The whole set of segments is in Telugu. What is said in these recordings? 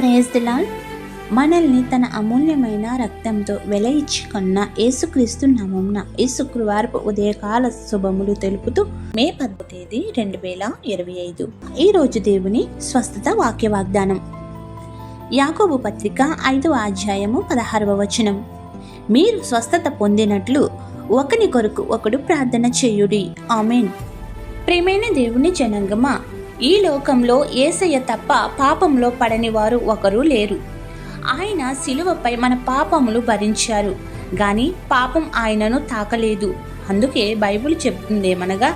ప్రేజ్ దిలాల్ మనల్ని తన అమూల్యమైన రక్తంతో వెల ఇచ్చి కొన్న యేసుక్రీస్తు నామంన ఈ శుక్రవారపు ఉదయకాల శుభములు తెలుపుతూ మే పదో తేదీ రెండు వేల ఇరవై ఐదు. ఈరోజు దేవుని స్వస్థత వాక్య వాగ్దానం యాకోబు పత్రిక ఐదవ అధ్యాయము పదహారవ వచనం. మీరు స్వస్థత పొందినట్లు ఒకని కొరకు ఒకడు ప్రార్థన చేయుడి. ఆమెన్. ప్రేమైన దేవుని జనంగమా ఈ లోకంలో ఏసయ్య తప్ప పాపంలో పడని వారు ఒకరు లేరు. ఆయన శిలువపై మన పాపములు భరించారు గాని పాపం ఆయనను తాకలేదు. అందుకే బైబిల్ చెప్తుందేమనగా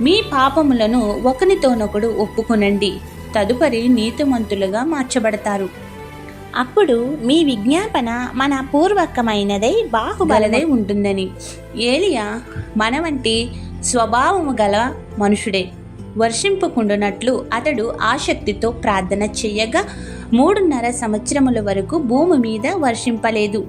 మీ పాపములను ఒకనితోనొకడు ఒప్పుకొనండి తదుపరి నీతిమంతులుగా మార్చబడతారు. అప్పుడు మీ విజ్ఞాపన మన పూర్వకమైనదై బాహుబలదై ఉంటుందని. ఏలియా మన వంటి స్వభావము గల మనుషుడే. వర్షింపకుండునట్లు అతడు ఆసక్తితో ప్రార్థన చెయ్యగా మూడున్నర సంవత్సరముల వరకు భూమి మీద వర్షింపలేదు.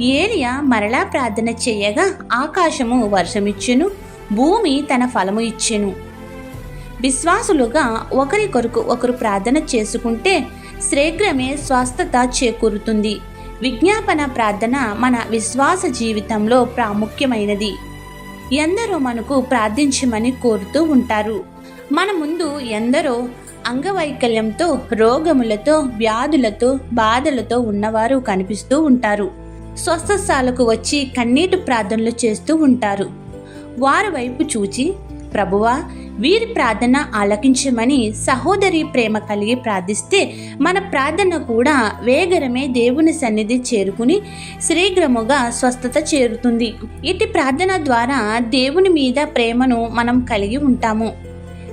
ఏలియా మరలా ప్రార్థన చెయ్యగా ఆకాశము వర్షమిచ్చెను భూమి తన ఫలము ఇచ్చెను. విశ్వాసులుగా ఒకరి కొరకు ఒకరు ప్రార్థన చేసుకుంటే శ్రేగ్రమే స్వస్థత చేకూరుతుంది. విజ్ఞాపన ప్రార్థన మన విశ్వాస జీవితంలో ప్రాముఖ్యమైనది. ఎందరో మనకు ప్రార్థించమని కోరుతూ ఉంటారు. మన ముందు ఎందరో అంగవైకల్యంతో రోగములతో వ్యాధులతో బాధలతో ఉన్నవారు కనిపిస్తూ ఉంటారు. స్వస్థశాలకు వచ్చి కన్నీటి ప్రార్థనలు చేస్తూ ఉంటారు. వారి వైపు చూచి ప్రభువా వీరి ప్రార్థన ఆలకించమని సహోదరి ప్రేమ కలిగి ప్రార్థిస్తే మన ప్రార్థన కూడా వేగరమే దేవుని సన్నిధి చేరుకుని శ్రీగ్రముగా స్వస్థత చేరుతుంది. ఇటు ప్రార్థన ద్వారా దేవుని మీద ప్రేమను మనం కలిగి ఉంటాము.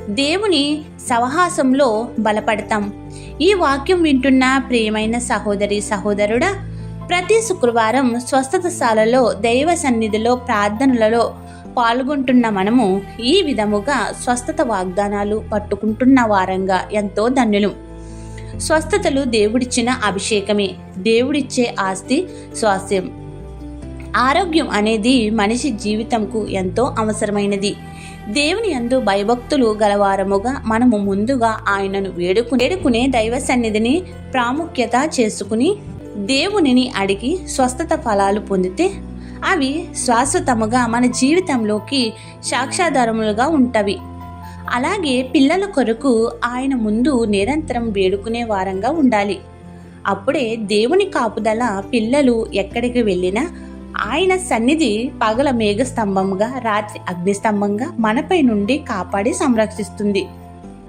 దేవుని సవహాసంలో బలపడతాం. ఈ వాక్యం వింటున్న ప్రియమైన సహోదరి సహోదరుడా ప్రతి శుక్రవారం స్వస్థతశాలలో దైవ సన్నిధిలో ప్రార్థనలలో పాల్గొంటున్న మనము ఈ విధముగా స్వస్థత వాగ్దానాలు పట్టుకుంటున్న వారంగా ఎంతో ధన్యులు. స్వస్థతలు దేవుడిచ్చిన అభిషేకమే. దేవుడిచ్చే ఆస్తి స్వాస్థ్యం. ఆరోగ్యం అనేది మనిషి జీవితంకు ఎంతో అవసరమైనది. దేవుని యందు భయభక్తులు గలవారముగా మనము ముందుగా ఆయనను వేడుకు వేడుకునే దైవ సన్నిధిని ప్రాముఖ్యత చేసుకుని దేవునిని అడిగి స్వస్థత ఫలాలు పొందితే అవి శాశ్వతముగా మన జీవితంలోకి సాక్షాధారములుగా ఉంటవి. అలాగే పిల్లల కొరకు ఆయన ముందు నిరంతరం వేడుకునే వారంగా ఉండాలి. అప్పుడే దేవుని కాపుదల పిల్లలు ఎక్కడికి వెళ్ళినా ఆయన సన్నిధి పగల మేఘస్తంభంగా రాత్రి అగ్నిస్తంభంగా మనపై నుండి కాపాడి సంరక్షిస్తుంది.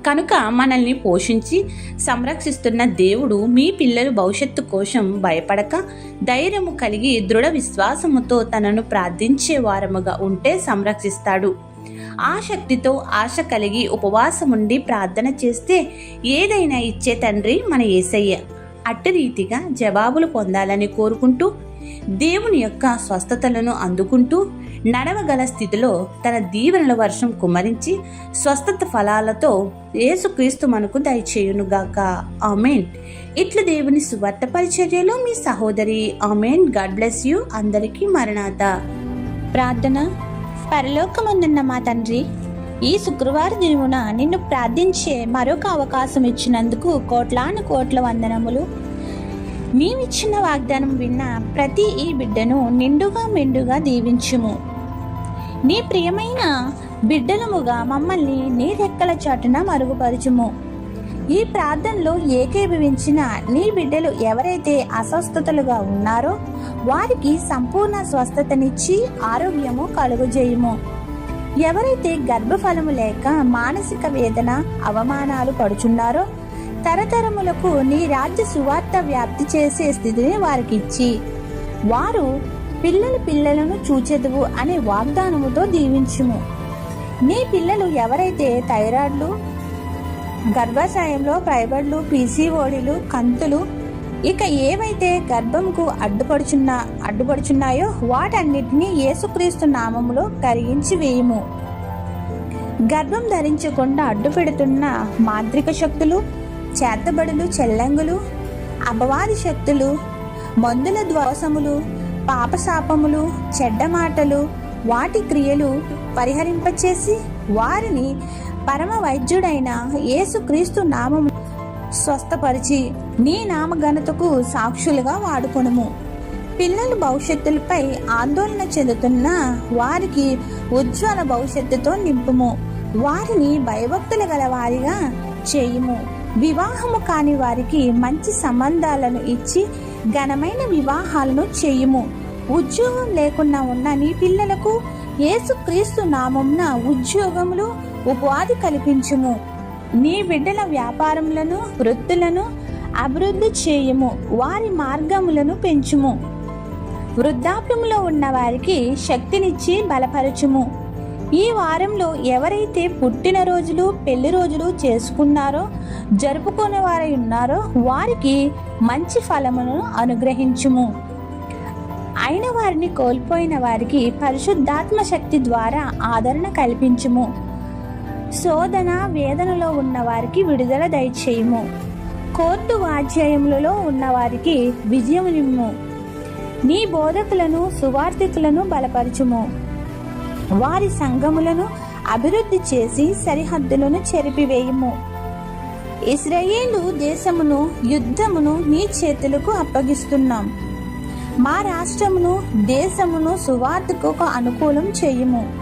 కనుక మనల్ని పోషించి సంరక్షిస్తున్న దేవుడు మీ పిల్లలు భవిష్యత్తు కోసం భయపడక ధైర్యము కలిగి దృఢ విశ్వాసముతో తనను ప్రార్థించే వారముగా ఉంటే సంరక్షిస్తాడు. ఆ శక్తితో ఆశ కలిగి ఉపవాసముండి ప్రార్థన చేస్తే ఏదైనా ఇచ్చే తండ్రి మన ఏసయ్య. అట్టి రీతిగా జవాబులు పొందాలని కోరుకుంటూ దేవుని యొక్క స్వస్థతలను అందుకుంటూ నడవగల స్థితిలో తన దీవెనల వర్షం కుమరించి స్వస్థత ఫలాలతో యేసుక్రీస్తు మనకు దయచేయునుగాక. ఆమెన్. ఇట్లు దేవుని సువార్త పరిచర్యలో మీ సహోదరి ఆమెన్. God bless you. అందరికీ మరణాత. ప్రార్థన. పరలోకమందున్న మా తండ్రి ఈ శుక్రవార దినమున నిన్ను ప్రార్థించే మరొక అవకాశం ఇచ్చినందుకు కోట్లాను కోట్ల వందనములు. నీవిచ్చిన వాగ్దానం విన్న ప్రతి ఈ బిడ్డను నిండుగా మెండుగా దీవించుము. నీ ప్రియమైన బిడ్డలముగా మమ్మల్ని నీ రెక్కల చాటున మరుగుపరచుము. ఈ ప్రార్థనలో ఏకీభవించిన నీ బిడ్డలు ఎవరైతే అస్వస్థతలుగా ఉన్నారో వారికి సంపూర్ణ స్వస్థతనిచ్చి ఆరోగ్యము కలుగుజేయము. ఎవరైతే గర్భఫలము లేక మానసిక వేదన అవమానాలు పడుచున్నారో తరతరములకు నీ రాజ్య సువార్త వ్యాప్తి చేసే స్థితిని వారికిచ్చి వారు పిల్లల పిల్లలను చూచెదువు అనే వాగ్దానముతో దీవించుము. నీ పిల్లలు ఎవరైతే థైరాయిడ్లు గర్భాశయంలో ఫైబర్లు పీసీఓడిలు కంతులు ఇక ఏవైతే గర్భంకు అడ్డుపడుచున్న అడ్డుపడుచున్నాయో వాటన్నిటినీ యేసుక్రీస్తు నామములో కరిగించి వేయుము. గర్భం ధరించకుండా అడ్డుపెడుతున్న మాంత్రిక శక్తులు చేతబడులు చెల్లంగులు అపవాది శక్తులు మందుల ద్వాసములు పాపశాపములు చెడ్డ మాటలు వాటి క్రియలు పరిహరింపచేసి వారిని పరమ వైద్యుడైన యేసుక్రీస్తు నామము స్వస్థపరిచి నీ నామఘనతకు సాక్షులుగా వాడుకొనుము. పిల్లల భవిష్యత్తులపై ఆందోళన చెందుతున్న వారికి ఉజ్వల భవిష్యత్తుతో నింపుము. వారిని భయభక్తులు గల వారిగా చేయుము. వివాహము కాని వారికి మంచి సంబంధాలను ఇచ్చి ఘనమైన వివాహాలను చేయుము. ఉద్యోగం లేకుండా ఉన్న నీ పిల్లలకు యేసుక్రీస్తు నామంన ఉద్యోగములు ఉపాధి కల్పించుము. నీ బిడ్డల వ్యాపారములను వృత్తులను అభివృద్ధి చేయుము. వారి మార్గములను పెంచుము. వృద్ధాప్యంలో ఉన్న వారికి శక్తినిచ్చి బలపరచుము. ఈ వారంలో ఎవరైతే పుట్టినరోజులు పెళ్ళి రోజులు చేసుకున్నారో జరుపుకునే వారై ఉన్నారో వారికి మంచి ఫలమును అనుగ్రహించుము. అయిన వారిని కోల్పోయిన వారికి పరిశుద్ధాత్మ శక్తి ద్వారా ఆదరణ కల్పించుము. శోధన వేదనలో ఉన్న వారికి విడుదల దయచేయము. కోర్టు వాధ్యాయములలో ఉన్నవారికి విజయమునిమ్ము. నీ బోధకులను సువార్థికులను బలపరచుము. వారి సంఘములను అభివృద్ధి చేసి సరిహద్దులను చెరిపివేయుము. ఇస్రాయేలు దేశమును యుద్ధమును నీ చేతులకు అప్పగిస్తున్నాం. మా రాష్ట్రమును దేశమును సువార్తకు అనుకూలం చేయము.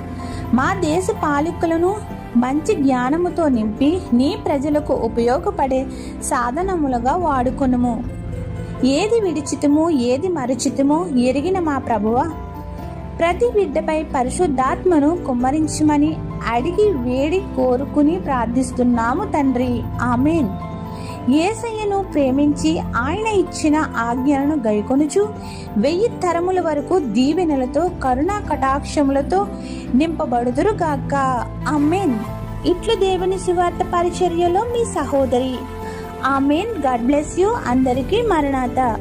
మా దేశ పాలకులను మంచి జ్ఞానముతో నింపి నీ ప్రజలకు ఉపయోగపడే సాధనములుగా వాడుకొనుము. ఏది విడిచితము ఏది మరుచితమో ఎరిగిన మా ప్రభువ ప్రతి బిడ్డపై పరిశుద్ధాత్మను కుమ్మరించమని అడిగి వేడి కోరుకుని ప్రార్థిస్తున్నాము తండ్రి. ఆమెన్. ఏసయ్యను ప్రేమించి ఆయన ఇచ్చిన ఆజ్ఞలను గైకొనుచు వెయ్యి తరముల వరకు దీవెనలతో కరుణా కటాక్షములతో నింపబడుదురుగాక అమ్మేన్ ఇట్లు దేవుని సువార్త పరిచర్యలో మీ సహోదరి. ఆమెన్. God bless you. అందరికీ మరణాత.